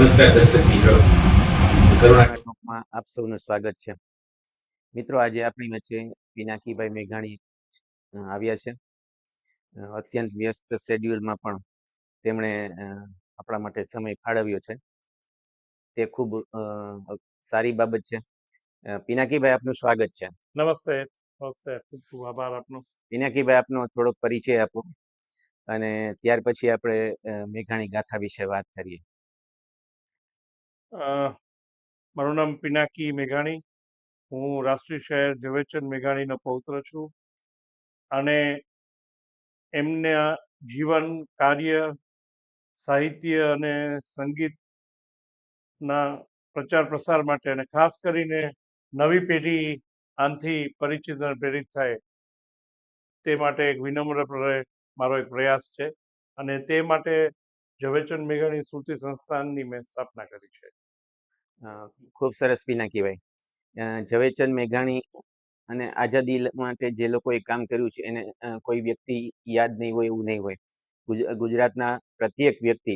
નમસ્કાર દર્શક મિત્રો. કરુણા આપ સૌનું સ્વાગત છે. મિત્રો આજે આપણી વચ્ચે પિનાકીભાઈ મેઘાણી આવ્યા છે. અત્યંત વ્યસ્ત શેડ્યુલમાં પણ તેમણે આપણા માટે સમય ફાળવ્યો છે. તે ખૂબ સારી બાબત છે. પિનાકીભાઈ આપનું સ્વાગત છે. નમસ્તે નમસ્તે. ખૂબ ખૂબ આભાર આપનો. પિનાકીભાઈ આપનો થોડોક પરિચય આપો. અને ત્યાર પછી આપણે મેઘાણી ગાથા વિશે વાત કરીએ. મારું નામ પિનાકી મેઘાણી. હું રાષ્ટ્રીય શહેર ઝવેરચંદ મેઘાણીનો પૌત્ર છું. અને એમના જીવન, કાર્ય, સાહિત્ય અને સંગીતના પ્રચાર પ્રસાર માટે અને ખાસ કરીને નવી પેઢી આનથી પરિચિત અને પ્રેરિત થાય તે માટે એક વિનમ્રપણે મારો એક પ્રયાસ છે. અને તે માટે ઝવેરચંદ મેઘાણી સ્મૃતિ સંસ્થાનની મેં સ્થાપના કરી છે. ખૂબ સરસ પિનાકીભાઈ કહેવાય. ઝવેરચંદ મેઘાણી અને આઝાદી માટે જે લોકોએ કામ કર્યું છે, એને કોઈ વ્યક્તિ યાદ નહીં હોય, એવું નહીં હોય. ગુજરાતના પ્રત્યેક વ્યક્તિ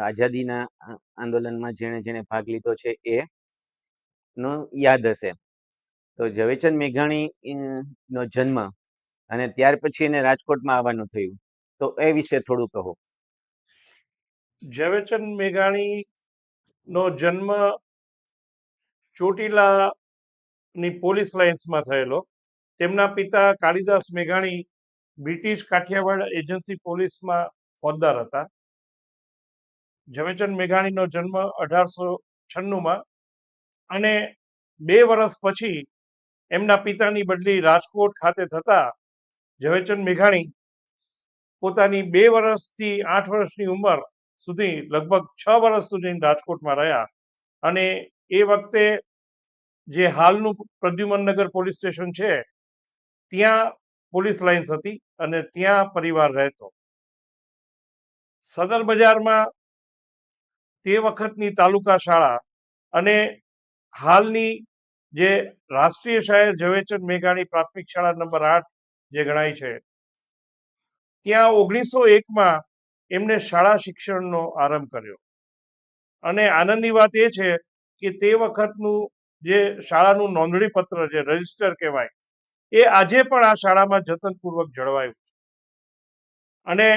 આઝાદીના આંદોલનમાં જેણે જેણે ભાગ લીધો છે, એ નો યાદ હશે. તો ઝવેરચંદ મેઘાણી નો જન્મ અને ત્યાર પછી એને રાજકોટમાં આવવાનું થયું. તો એ વિશે થોડું કહો. ઝવેરચંદ મેઘાણી નો જન્મ ચોટીલાની પોલીસ લાઇન્સમાં થયેલો. તેમના પિતા કાળીદાસ મેઘાણી બ્રિટિશ કાઠિયાવાડ એજન્સી પોલીસમાં ફોજદાર હતા. ઝવેચંદ મેઘાણીનો જન્મ અઢારસો છન્નુંમાં અને બે વર્ષ પછી એમના પિતાની બદલી રાજકોટ ખાતે થતા ઝવેચંદ મેઘાણી પોતાની બે વર્ષથી આઠ વર્ષની ઉંમર સુધી લગભગ છ વર્ષ સુધી રાજકોટમાં રહ્યા અને એ વખતે જે હાલનું પ્રદ્યુમનનગર પોલીસ સ્ટેશન છે, ત્યાં પોલીસ લાઇન્સ હતી અને ત્યાં પરિવાર રહેતો. સદર બજારમાં તે વખતની તાલુકા શાળા અને હાલની જે રાષ્ટ્રીય શાયર ઝવેરચંદ મેઘાણી પ્રાથમિક શાળા નંબર આઠ જે ગણાય છે, ત્યાં ઓગણીસો એકમાં એમણે શાળા શિક્ષણનો આરંભ કર્યો. અને આનંદની વાત એ છે કે તે વખતનું જે શાળાનું નોંધણી પત્ર જે રજિસ્ટર કહેવાય, એ આજે પણ આ શાળામાં જતનપૂર્વક જળવાયું છે. અને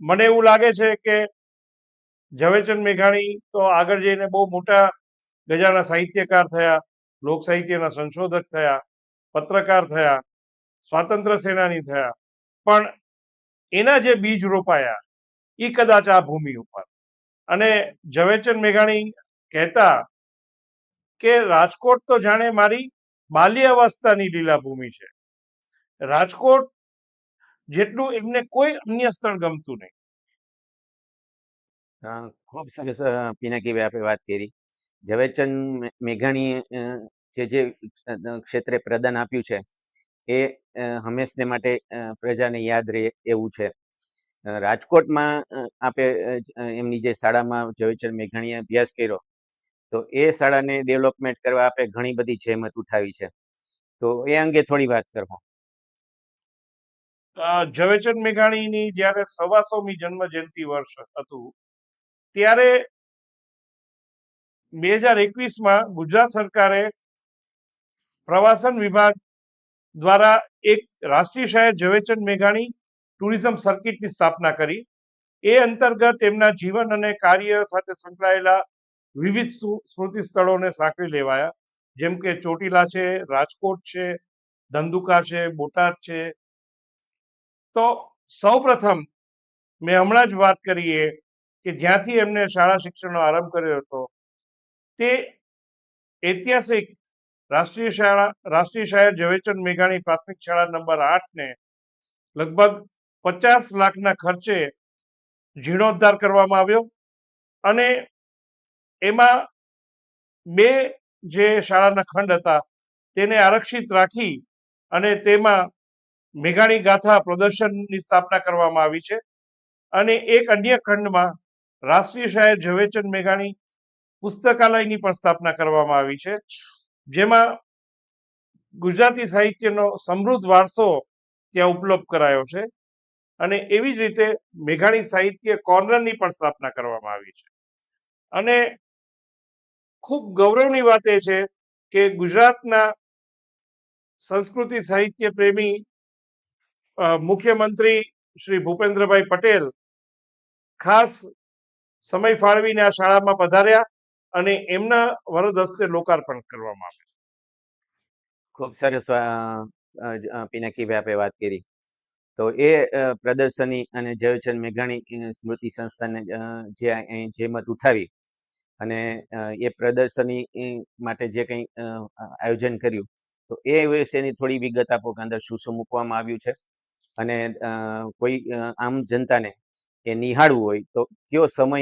મને એવું લાગે છે કે ઝવેરચંદ મેઘાણી તો આગળ જઈને બહુ મોટા ગજાના સાહિત્યકાર થયા, લોક સાહિત્યના સંશોધક થયા, પત્રકાર થયા, સ્વાતંત્ર્ય સેનાની થયા, પણ એના જે બીજ રોપાયા એ કદાચ આ ભૂમિ ઉપર. અને ઝવેરચંદ મેઘાણી કહેતા કે રાજકોટ તો જાણે મારી બાલ્ય અવસ્થાની લીલાભૂમિ છે. રાજકોટ જેટલું એમને કોઈ અન્ય સ્થળ ગમતું નહીં. ખૂબ સરસ પિનાકીભાઈ આપણે વાત કરી. ઝવેરચંદ મેઘાણીએ જે જે ક્ષેત્રે પ્રદાન આપ્યું છે, એ હંમેશને માટે પ્રજાને યાદ રહે એવું છે. રાજકોટમાં આપે એમની જે શાળામાં ઝવેરચંદ મેઘાણીએ અભ્યાસ કર્યો, તો એ શાળાને ડેવલપમેન્ટ કરવા આપે ઘણી બધી જહેમત ઉઠાવી છે. તો એ અંગે થોડી વાત કરો. ઝવેરચંદ મેઘાણીની જ્યારે સવાસોમી જન્મ જયંતિ વર્ષ હતું, ત્યારે બે હજાર એકવીસમાં ગુજરાત સરકારે પ્રવાસન વિભાગ દ્વારા એક રાષ્ટ્રીય શહેર ઝવેરચંદ મેઘાણી ટુરિઝમ સર્કિટની સ્થાપના કરી. એ અંતર્ગત એમના જીવન અને કાર્ય સાથે સંકળાયેલા વિવિધ સ્મૃતિ સ્થળોને સાંકળી લેવાયા. જેમ કે ચોટીલા છે, રાજકોટ છે, ધંધુકા છે, બોટાદ છે. તો સૌપ્રથમ મેં હમણાં જ વાત કરીએ કે જ્યાંથી એમને શાળા શિક્ષણનો આરંભ કર્યો હતો, તે ઐતિહાસિક રાષ્ટ્રીય શાળા, રાષ્ટ્રીય શાયર ઝવેરચંદ મેઘાણી પ્રાથમિક શાળા નંબર આઠને લગભગ પચાસ લાખના ખર્ચે જીર્ણોદ્ધાર કરવામાં આવ્યો અને એમાં બે જે શાળાના ખંડ હતા તેને આરક્ષિત રાખી અને તેમાં મેઘાણી ગાથા પ્રદર્શનની સ્થાપના કરવામાં આવી છે. અને એક અન્ય ખંડમાં રાષ્ટ્રીય શાયર ઝવેરચંદ મેઘાણી પુસ્તકાલયની પણ સ્થાપના કરવામાં આવી છે. જેમાં ગુજરાતી સાહિત્યનો સમૃદ્ધ વારસો ત્યાં ઉપલબ્ધ કરાયો છે. અને એવી જ રીતે મેઘાણી સાહિત્ય કોર્નરની પણ સ્થાપના કરવામાં આવી છે. અને ખૂબ ગૌરવની વાત એ છે કે ગુજરાતના સંસ્કૃતિ સાહિત્ય પ્રેમી મુખ્યમંત્રી શ્રી ભૂપેન્દ્રભાઈ પટેલ ખાસ સમય ફાળવીને આ શાળામાં પધાર્યા અને એમના વરદ હસ્તે લોકાર્પણ કરવામાં આવ્યું. ખૂબ સરસ પિનાકીભાઈ આપે વાત કરી. તો એ પ્રદર્શની અને ઝવેરચંદ મેઘાણી સ્મૃતિ સંસ્થાને જે અહીં જેમત ઉઠાવી. અને એ પ્રદર્શની માટે જે કંઈ આયોજન કર્યું, તો એ વિશેની થોડી વિગત આપો કે અંદર શું શું મૂકવામાં આવ્યું છે? અને કોઈ આમ જનતાને એ નિહાળવું હોય તો કયો સમય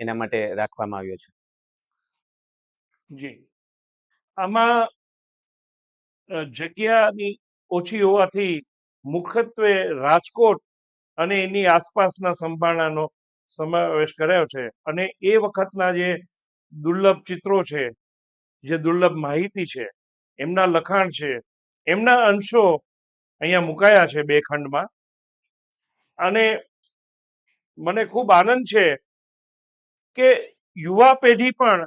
એના માટે રાખવામાં આવ્યો છે? જી. આમાં જગ્યાની ઓછી હોવાથી મુખ્યત્વે રાજકોટ અને એની આસપાસના સંભાળાનો સમાવેશ કર્યો છે. અને એ વખતના જે દુર્લભ ચિત્રો છે, જે દુર્લભ માહિતી છે, એમના લખાણ છે, એમના અંશો અહીંયા મુકાયા છે બે ખંડમાં. અને મને ખૂબ આનંદ છે કે યુવા પેઢી પણ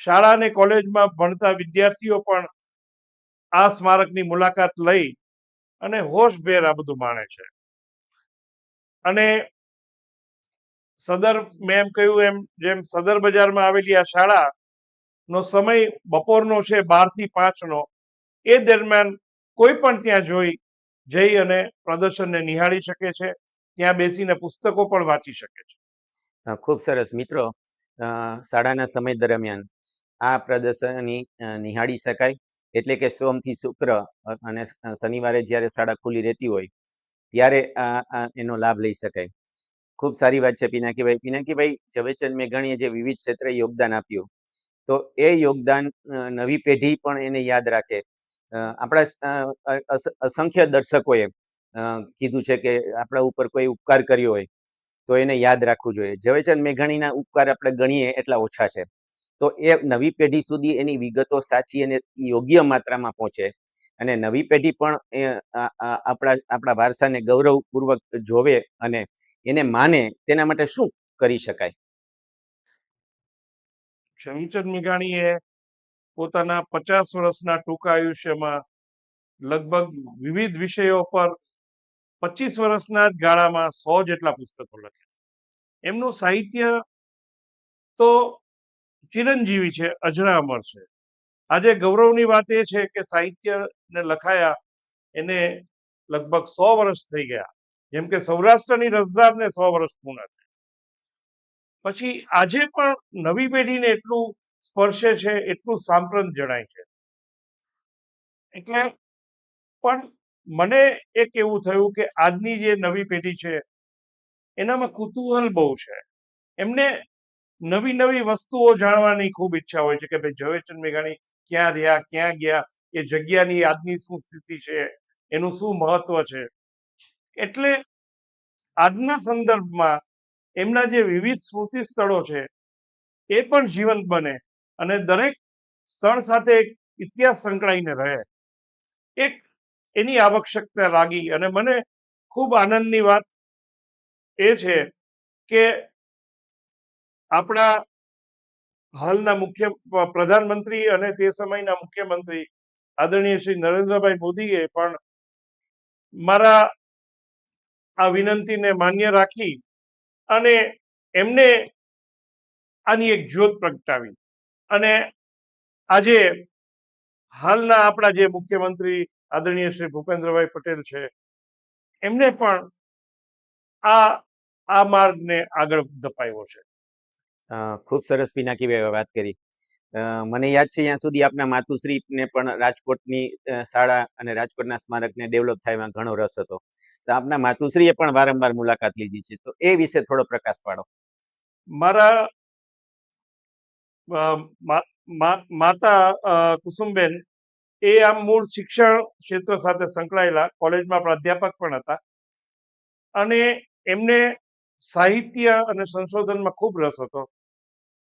શાળા અને કોલેજમાં ભણતા વિદ્યાર્થીઓ પણ આ સ્મારકની મુલાકાત લઈ અને હોશભેર આ બધું માણે છે. અને સદર મેં કહ્યું, એમ જેમ સદર બજારમાં આવેલી આ શાળા નો સમય બપોરનો છે બારથી પાંચનો, એ દરમિયાન કોઈ પણ ત્યાં જોઈ, જઈ અને પ્રદર્શનને નિહાળી શકે છે, ત્યાં બેસીને પુસ્તકો પણ વાંચી શકે છે. ખૂબ સરસ. મિત્રો શાળાના સમય દરમિયાન આ પ્રદર્શનની નિહાળી શકાય. એટલે કે સોમથી શુક્ર અને શનિવારે જ્યારે શાળા ખુલ્લી રહેતી હોય, ત્યારે એનો લાભ લઈ શકાય. ખૂબ સારી વાત છે પિનાકીભાઈ. પિનાકીભાઈ, ઝવેરચંદ મેઘાણીએ જે વિવિધ ક્ષેત્રે યોગદાન આપ્યું, તો એ યોગદાન નવી પેઢી પણ એને યાદ રાખે. આપણા અસંખ્ય દર્શકોએ કીધું છે કે આપણા ઉપર કોઈ ઉપકાર કર્યો હોય, તો એને યાદ રાખવું જોઈએ. ઝવેરચંદ મેઘાણીના ઉપકાર આપણે ગણીએ એટલા ઓછા છે. તો એ નવી પેઢી સુધી એની વિગતો સાચી અને યોગ્ય માત્રામાં પહોંચે. અને નવી પેઢી પણ આપણા આપણા વારસાને ગૌરવપૂર્વક જોવે અને એને માને તેના માટે શું કરી શકાય? શમીચંદ મેઘાણીએ પોતાના પચાસ વર્ષના ટૂંકા આયુષ્યમાં લગભગ વિવિધ વિષયો પર પચીસ વર્ષના જ ગાળામાં સો જેટલા પુસ્તકો લખ્યા. એમનું સાહિત્ય તો ચિરંજીવી છે અજરા છે. આજે ગૌરવની વાત એ છે કે સાહિત્યને લખાયા એને લગભગ સો વર્ષ થઈ ગયા. જેમ કે સૌરાષ્ટ્રની રસદારને સો વર્ષ પૂર્ણ છે પછી આજે પણ નવી પેઢીને એટલું સ્પર્શે છે, એટલું સાંપ્રત જણાય છે. એટલે પણ મને એક એવું થયું કે આજની જે નવી પેઢી છે, એનામાં કુતૂહલ બહુ છે. એમને નવી નવી વસ્તુઓ જાણવાની ખૂબ ઈચ્છા હોય છે કે ભાઈ ઝવેરચંદ મેઘાણી ક્યાં રહ્યા, ક્યાં ગયા, એ જગ્યાની આજની શું સ્થિતિ છે, એનું શું મહત્વ છે? એટલે આજના સંદર્ભમાં એમના જે વિવિધ સ્મૃતિ સ્થળો છે, એ પણ જીવંત બને અને દરેક સ્થળ સાથે એક ઇતિહાસ સંકળાઈને રહે. એક એની આવશ્યકતા લાગી અને મને ખૂબ આનંદની વાત એ છે કે આપણા હાલના મુખ્ય પ્રધાનમંત્રી અને તે સમયના મુખ્યમંત્રી આદરણીય શ્રી નરેન્દ્રભાઈ મોદીએ પણ મારા આ વિનંતીને માન્ય રાખી અને એમને આની એક જ્યોત પ્રગટાવી. અને આજે હાલના આપણા જે મુખ્યમંત્રી આદરણીય શ્રી ભૂપેન્દ્રભાઈ પટેલ છે, એમને પણ આ આ માર્ગને આગળ ધપાવ્યો છે. ખૂબ સરસ પિનાકીભાઈ વાત કરી. મને યાદ છે ત્યાં સુધી આપના માતુશ્રીને પણ રાજકોટની શાળા અને રાજકોટના સ્મારકને ડેવલપ થાયમાં ઘણો રસ હતો. તો આપના માતુશ્રીએ પણ વારંવાર મુલાકાત લીધી છે. તો એ વિશે થોડો પ્રકાશ પાડો. મારા માતા કુસુમબેન એ આમ મૂળ શિક્ષણ ક્ષેત્ર સાથે સંકળાયેલા, કોલેજમાં પ્રાધ્યાપક પણ હતા. અને એમને સાહિત્ય અને સંશોધનમાં ખૂબ રસ હતો.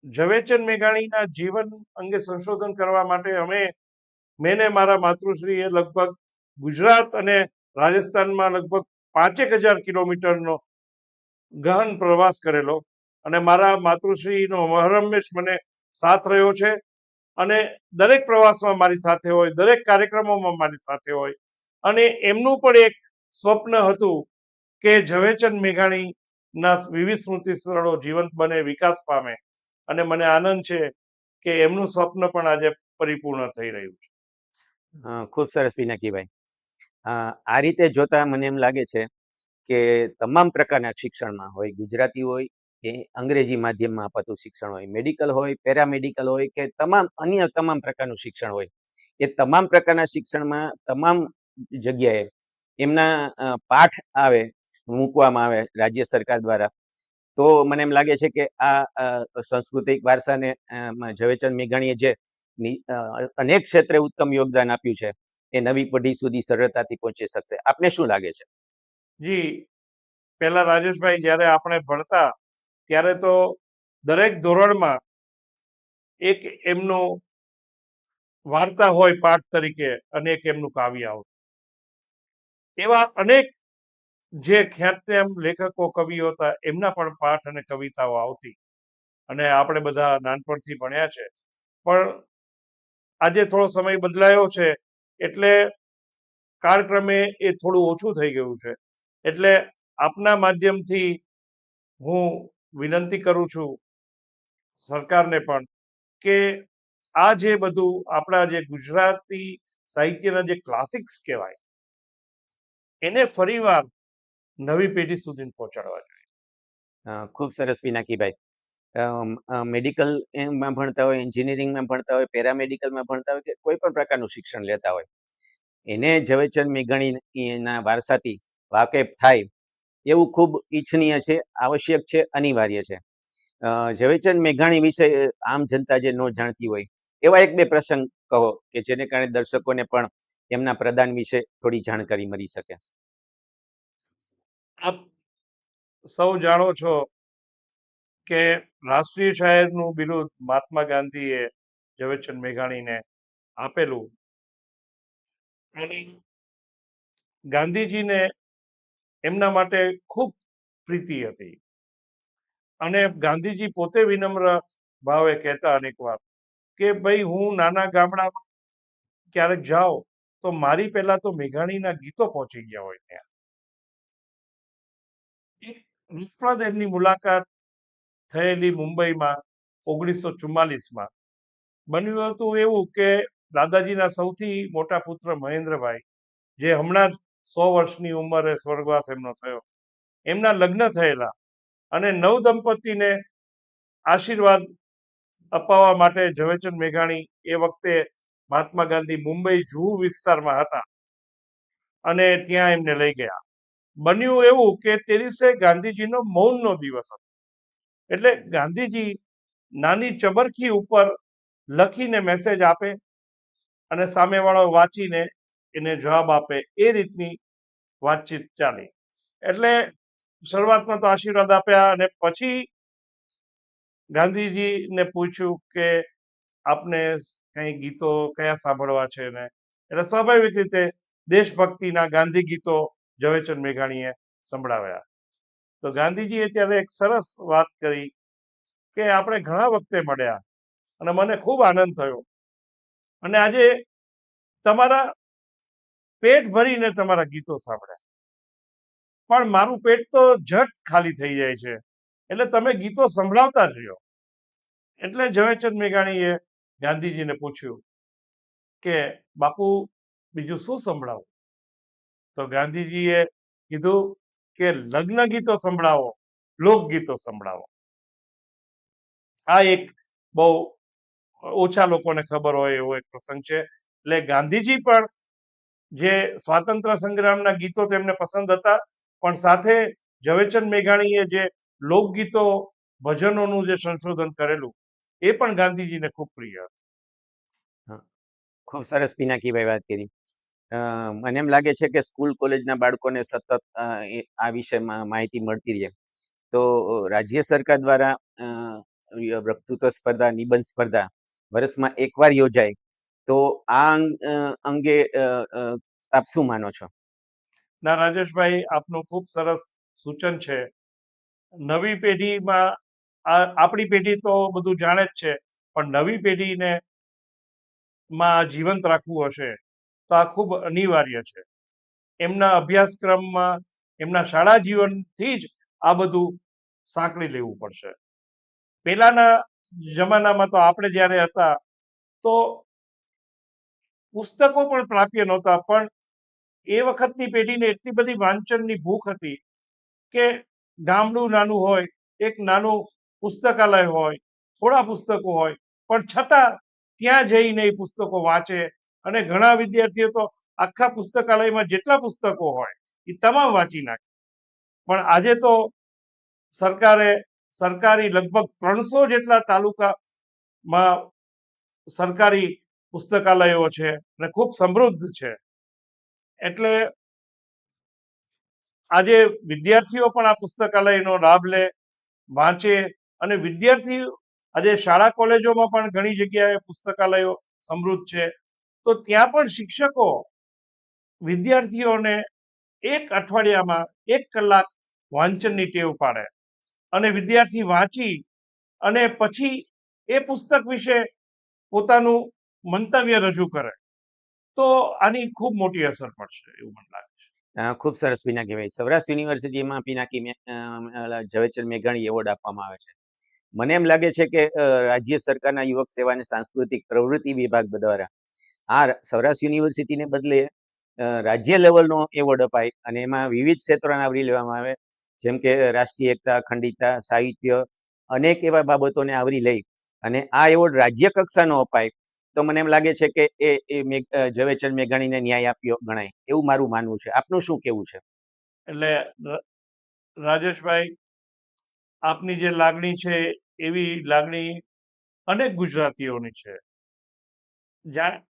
ઝવેરચંદ મેઘાણીના જીવન અંગે સંશોધન કરવા માટે અમે મેં ને મારા માતૃશ્રીએ લગભગ ગુજરાત અને રાજસ્થાનમાં લગભગ પાંચેક હજાર કિલોમીટરનો ગહન પ્રવાસ કરેલો અને મારા માતૃશ્રીનો મહરમેશ મને સાથ રહ્યો છે અને દરેક પ્રવાસમાં મારી સાથે હોય, દરેક કાર્યક્રમોમાં મારી સાથે હોય. અને એમનું પણ એક સ્વપ્ન હતું કે ઝવેરચંદ મેઘાણીના વિવિધ સ્મૃતિ સ્થળો જીવંત બને, વિકાસ પામે. અને મને આનંદ છે કે એમનું સ્વપ્ન પણ આજે પરિપૂર્ણ થઈ રહ્યું છે. ખૂબ સરસ પિનાકીભાઈ. આ રીતે જોતા મને એમ લાગે છે કે તમામ પ્રકારના શિક્ષણમાં હોય, ગુજરાતી હોય કે અંગ્રેજી માધ્યમમાં અપાતું શિક્ષણ હોય, મેડિકલ હોય, પેરામેડિકલ હોય કે તમામ અન્ય તમામ પ્રકારનું શિક્ષણ હોય, એ તમામ પ્રકારના શિક્ષણમાં તમામ જગ્યાએ એમના પાઠ આવે, મૂકવામાં આવે રાજ્ય સરકાર દ્વારા. તો મને એમ લાગે છે કે આ સાંસ્કૃતિક વારસાને ઝવેરચંદ મેઘાણીએ જે અનેક ક્ષેત્રે ઉત્તમ યોગદાન આપ્યું છે, એ નવી પેઢી સુધી સરળતાથી પહોંચી શકશે. આપને શું લાગે છે? જી. પહેલા રાજેશભાઈ જ્યારે આપણે ભણતા, ત્યારે તો દરેક ધોરણમાં એક એમનું વાર્તા હોય પાઠ તરીકે અને એક એમનું કાવ્ય આવતું. એવા અનેક જે ખ્યાતનામ લેખકો કવિઓ હતા, એમના પણ પાઠ અને કવિતાઓ આવતી અને આપણે બધા નાનપણથી ભણ્યા છે. પણ આજે થોડો સમય બદલાયો છે, એટલે કાળક્રમે એ થોડું ઓછું થઈ ગયું છે. એટલે આપના માધ્યમથી હું વિનંતી કરું છું સરકારને પણ કે આ જે બધું આપણા જે ગુજરાતી સાહિત્યના જે ક્લાસિક્સ કહેવાય, એને ફરીવાર નવી પેઢી સુધી પહોંચાડવા જોઈએ. ખૂબ સરસ પિનાકીભાઈ. મેડિકલમાં ભણતા હોય એન્જિનિયરિંગમાં ભણતા હોય પેરામેડિકલમાં ભણતા હોય કે કોઈ પણ પ્રકારનું શિક્ષણ લેતા હોય, એને ઝવેરચંદ મેઘાણીના વારસાથી વાકેફ થાય એવું ખૂબ ઈચ્છનીય છે, આવશ્યક છે, અનિવાર્ય છે. ઝવેચંદ મેઘાણી વિશે આમ જનતા જે ન જાણતી હોય, એવા એક બે પ્રસંગ કહો કે જેને કારણે દર્શકોને પણ એમના પ્રદાન વિશે થોડી જાણકારી મળી શકે. આપ સૌ જાણો છો કે રાષ્ટ્રીય શાયરનું બિરુદ મહાત્મા ગાંધીએ ઝવેરચંદ મેઘાણીને આપેલું. અને ગાંધીજીને એમના માટે ખૂબ પ્રીતિ હતી. અને ગાંધીજી પોતે વિનમ્ર ભાવે કહેતા અનેક વાર કે, ભાઈ, હું નાના ગામડામાં ક્યારેક જાઉં તો મારી પહેલા તો મેઘાણીના ગીતો પહોંચી ગયા હોય ત્યાં. એક એમની મુલાકાત થયેલી મુંબઈમાં ઓગણીસો ચુમ્માલીસમાં. બન્યું હતું એવું કે દાદાજીના સૌથી મોટા પુત્ર મહેન્દ્રભાઈ, જે હમણાં જ સો વર્ષની ઉંમરે સ્વર્ગવાસ એમનો થયો. એમના લગ્ન થયેલા અને નવ દંપતીને આશીર્વાદ અપાવવા માટે ઝવેરચંદ મેઘાણી એ વખતે મહાત્મા ગાંધી મુંબઈ જુહુ વિસ્તારમાં હતા અને ત્યાં એમને લઈ ગયા. બન્યું એવું કે તે દિવસે ગાંધીજીનો મૌનનો દિવસ હતો. એટલે ગાંધીજી નાની ચબરખી ઉપર લખીને મેસેજ આપે અને સામેવાળો વાંચીને એને જવાબ આપે. એ રીતની વાતચીત ચાલી. એટલે શરૂઆતમાં તો આશીર્વાદ આપ્યા અને પછી ગાંધીજીને પૂછ્યું કે આપને કઈ ગીતો કયા સાંભળવા છે ને? એટલે સ્વાભાવિક રીતે દેશભક્તિના ગાંધી ગીતો ઝવેરચંદ મેઘાણીએ સંભળાવ્યા. તો ગાંધીજીએ ત્યારે એક સરસ વાત કરી કે આપણે ઘણા વખતે મળ્યા અને મને ખૂબ આનંદ થયો. અને આજે તમારા પેટ ભરીને તમારા ગીતો સાંભળ્યા. પણ મારું પેટ તો ઝટ ખાલી થઈ જાય છે. એટલે તમે ગીતો સંભળાવતા જ રહ્યો. એટલે ઝવેરચંદ મેઘાણીએ ગાંધીજીને પૂછ્યું કે, બાપુ, બીજું શું સંભળાવું? તો ગાંધીજીએ કીધું કે લગ્ન ગીતો સંભળાવો લોકગીતો સંભળાવો. આ એક બહુ ઓછા લોકોને ખબર હોય એવો એક પ્રસંગ છે. એટલે ગાંધીજી પણ જે સ્વાતંત્ર્ય સંગ્રામના ગીતો તેમને પસંદ હતા, પણ સાથે ઝવેરચંદ મેઘાણીએ જે લોકગીતો ભજનોનું જે સંશોધન કરેલું, એ પણ ગાંધીજીને ખૂબ પ્રિય હતું. ખૂબ સરસ પિનાકીભાઈ વાત કરી. મને એમ લાગે છે કે સ્કૂલ કોલેજના બાળકોને સતત આ વિષયમાં માહિતી મળતી રહે. તો રાજ્ય સરકાર દ્વારા વક્તૃત્વ સ્પર્ધા, નિબંધ સ્પર્ધા વર્ષમાં એકવાર યોજાય, તો આ અંગે આપ શું માનો છો? ના, રાજેશભાઈ, આપનું ખૂબ સરસ સૂચન છે. નવી પેઢીમાં આપણી પેઢી તો બધું જાણે જ છે, પણ નવી પેઢીને માં જીવંત રાખવું હશે. આ ખૂબ અનિવાર્ય છે. એમના અભ્યાસક્રમમાં, એમના શાળા જીવનથી જ આ બધું સાંકળી લેવું પડશે. પહેલાના જમાનામાં તો આપણે જ્યારે હતા, તો પુસ્તકો પણ પ્રાપ્ય નહોતા, પણ એ વખતની પેઢીને એટલી બધી વાંચનની ભૂખ હતી કે ગામડું નાનું હોય, એક નાનું પુસ્તકાલય હોય, થોડા પુસ્તકો હોય, પણ છતાં ત્યાં જઈને એ પુસ્તકો વાંચે અને ઘણા વિદ્યાર્થીઓ તો આખા પુસ્તકાલયમાં જેટલા પુસ્તકો હોય, એ તમામ વાંચી નાખે. પણ આજે તો સરકારે, સરકારી લગભગ ત્રણસો જેટલા તાલુકામાં સરકારી પુસ્તકાલયો છે અને ખૂબ સમૃદ્ધ છે. એટલે આજે વિદ્યાર્થીઓ પણ આ પુસ્તકાલયનો લાભ લે, વાંચે અને વિદ્યાર્થીઓ, આજે શાળા કોલેજોમાં પણ ઘણી જગ્યાએ પુસ્તકાલયો સમૃદ્ધ છે. તો ત્યાં પણ શિક્ષકો વિદ્યાર્થીઓને એક અઠવાડિયામાં એક કલાક વાંચનની ટેવ પાડે અને વિદ્યાર્થી વાંચી અને પછી એ પુસ્તક વિશે પોતાનું મંતવ્ય રજૂ કરે. તો આની ખૂબ મોટી અસર પડશે એવું મને લાગે છે. ખૂબ સરસ પિનાકીભાઈ સૌરાષ્ટ્ર યુનિવર્સિટીમાં પિનાકી ઝવેરચંદ મેઘાણી એવોર્ડ આપવામાં આવે છે. મને એમ લાગે છે કે રાજ્ય સરકારના યુવક સેવા અને સાંસ્કૃતિક પ્રવૃત્તિ વિભાગ દ્વારા આ સૌરાષ્ટ્ર યુનિવર્સિટીને બદલે રાજ્ય લેવલનો એવોર્ડ અપાય અને એમાં વિવિધ ક્ષેત્રોને આવરી લેવામાં આવે. જેમ કે રાષ્ટ્રીય એકતા અખંડિતતા સાહિત્ય, અનેક એવા બાબતોને આવરી લઈ અને આ એવોર્ડ રાજ્ય કક્ષાનો અપાય. તો મને એમ લાગે છે કે એ ઝવેરચંદ મેઘાણીને ન્યાય આપ્યો ગણાય. એવું મારું માનવું છે. આપનું શું કેવું છે? એટલે રાજેશભાઈ, આપની જે લાગણી છે, એવી લાગણી અનેક ગુજરાતીઓની છે.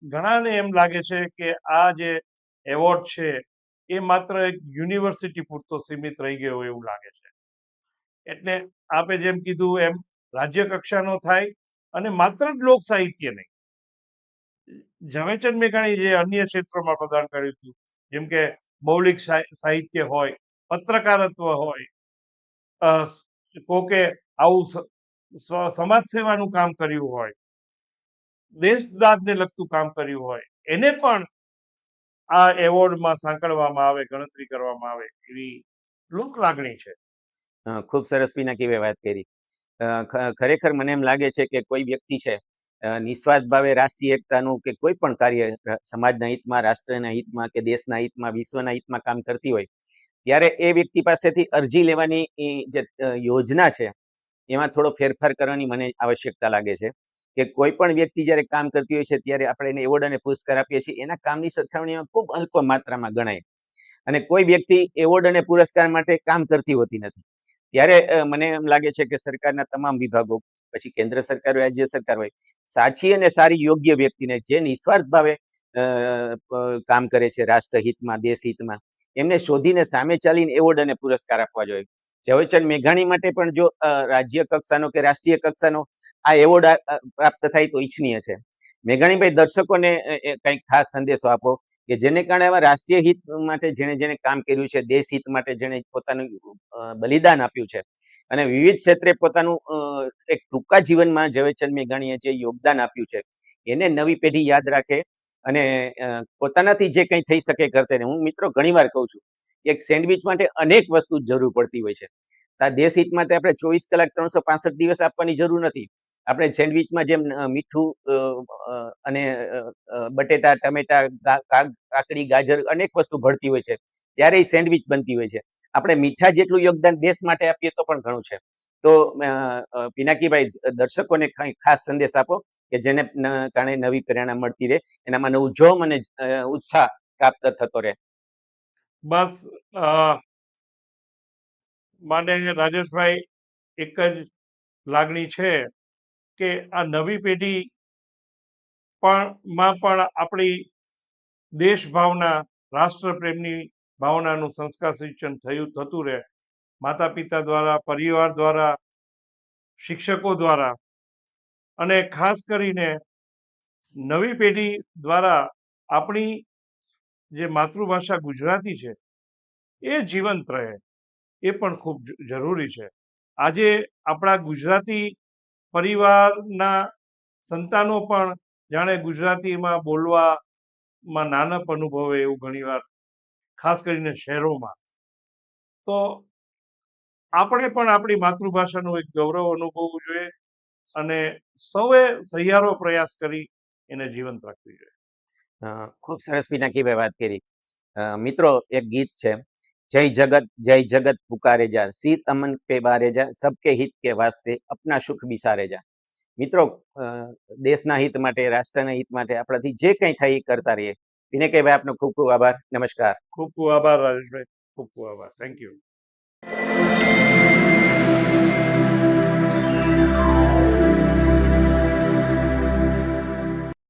ઘણાને એમ લાગે છે કે આ જે એવોર્ડ છે, એ માત્ર એક યુનિવર્સિટી પૂરતો સીમિત રહી ગયો એવું લાગે છે. એટલે આપે જેમ કીધું એમ રાજ્ય કક્ષાનો થાય અને માત્ર જ લોક સાહિત્ય નહીં. ઝવેરચંદ મેઘાણી જે અન્ય ક્ષેત્રોમાં પ્રદાન કર્યું હતું, જેમ કે મૌલિક સાહિ- સાહિત્ય હોય, પત્રકારત્વ હોય કોકે આવું સમાજ સેવાનું કામ કર્યું હોય દેશદાદને લગતું કામ કર્યું હોય, એને પણ આ એવોર્ડમાં સાંકળવામાં આવે, ગણતરી કરવામાં આવે એવી લોક લાગણી છે. ખૂબ સરસ પિનાકીભાઈ વાત કરી. ખરેખર મને એમ લાગે છે કે કોઈ વ્યક્તિ છે નિસ્વાર્થ ભાવે રાષ્ટ્રીય એકતાનું કે કોઈ પણ કાર્ય સમાજના હિતમાં, રાષ્ટ્રના હિતમાં કે દેશના હિતમાં, વિશ્વના હિતમાં કામ કરતી હોય, ત્યારે એ વ્યક્તિ પાસેથી અરજી લેવાની જે યોજના છે, એમાં થોડો ફેરફાર કરવાની મને આવશ્યકતા લાગે છે. કે કોઈ પણ વ્યક્તિ જ્યારે કામ કરતી હોય છે, ત્યારે આપણે એને એવોર્ડ અને પુરસ્કાર આપીએ છીએ. એના કામની સરખામણીમાં ખૂબ અલ્પ માત્રામાં ગણાય. અને કોઈ વ્યક્તિ એવોર્ડ અને પુરસ્કાર માટે કામ કરતી હોતી નથી. ત્યારે મને એમ લાગે છે કે સરકારના તમામ વિભાગો, પછી કેન્દ્ર સરકાર હોય, રાજ્ય સરકાર હોય, સાચી અને સારી યોગ્ય વ્યક્તિને જે નિસ્વાર્થ ભાવે કામ કરે છે, રાષ્ટ્રહિતમાં, દેશહિતમાં દેશ હિતમાં એમને શોધીને સામે ચાલીને એવોર્ડ અને પુરસ્કાર આપવા જોઈએ. ઝવેરચંદ મેઘાણી માટે પણ જો રાજ્ય કક્ષાનો કે રાષ્ટ્રીય કક્ષાનો આ એવોર્ડ પ્રાપ્ત થાય તો ઈચ્છનીય છે. મેઘાણીભાઈ દર્શકોને કંઈક ખાસ સંદેશો આપો કે જેને કારણે આવા રાષ્ટ્રીય હિત માટે જેણે જેણે કામ કર્યું છે, દેશ હિત માટે જેણે પોતાનું બલિદાન આપ્યું છે અને વિવિધ ક્ષેત્રે પોતાનું એક ટૂંકા જીવનમાં ઝવેરચંદ મેઘાણીએ જે યોગદાન આપ્યું છે, એને નવી પેઢી યાદ રાખે અને પોતાનાથી જે કંઈ થઈ શકે કરતે હું મિત્રો ઘણીવાર કહું છું કે એક સેન્ડવિચ માટે અનેક વસ્તુ જરૂર પડતી હોય છે. આ દેશ હિત માટે આપણે ચોવીસ કલાક ત્રણસો પાસઠ દિવસ આપવાની જરૂર નથી. આપણે સેન્ડવિચમાં જેમ મીઠું અને બટેટા, ટમેટા કાકડી, ગાજર અનેક વસ્તુ ભળતી હોય છે. ત્યારે એ સેન્ડવિચ બનતી હોય છે. આપણે મીઠા જેટલું યોગદાન દેશ માટે આપીએ તો પણ ઘણું છે. તો પિનાકીભાઈ, દર્શકોને કંઈ ખાસ સંદેશ આપો. કે જેને કારણે નવી પ્રેરણા મળતી રહે. એનામાં નવું જોમ અને ઉત્સાહ પ્રાપ્ત થતો રહે. બસ માને રાજેશભાઈ એક જ લાગણી છે કે આ નવી પેઢી પણ, માં પણ આપણી દેશ ભાવના રાષ્ટ્રપ્રેમની ભાવનાનું સંસ્કાર સિંચન થયું, થતું રહે. માતા પિતા દ્વારા, પરિવાર દ્વારા, શિક્ષકો દ્વારા અને ખાસ કરીને નવી પેઢી દ્વારા આપણી જે માતૃભાષા ગુજરાતી છે, એ જીવંત રહે, એ પણ ખૂબ જરૂરી છે. આજે આપણા ગુજરાતી પરિવારના સંતાનો પણ જાણે ગુજરાતીમાં બોલવામાં નાનપ અનુભવે એવું ઘણીવાર, ખાસ કરીને શહેરોમાં. તો આપણે પણ આપણી માતૃભાષાનું એક ગૌરવ અનુભવવું જોઈએ. અને સૌએ સહિયારો પ્રયાસ કરી એને જીવંત રાખવી જોઈએ. ખૂબ સરસ પિનાકીભાઈ વાત કરી. મિત્રો એક ગીત છે. જય જગત જય જગત પુકારે જા. સીત અમન પે બારે જા. સબકે હિત કે વાસ્તે અપના સુખ બિસારે જા. મિત્રો દેશના હિત માટે રાષ્ટ્રના હિત માટે આપણાથી જે કંઈ થાય એ કરતા રહીએ. પિનાકીભાઈ આપનો ખૂબ ખૂબ આભાર. નમસ્કાર. ખૂબ ખૂબ આભાર રાજેશભાઈ. ખૂબ ખૂબ આભાર. Thank you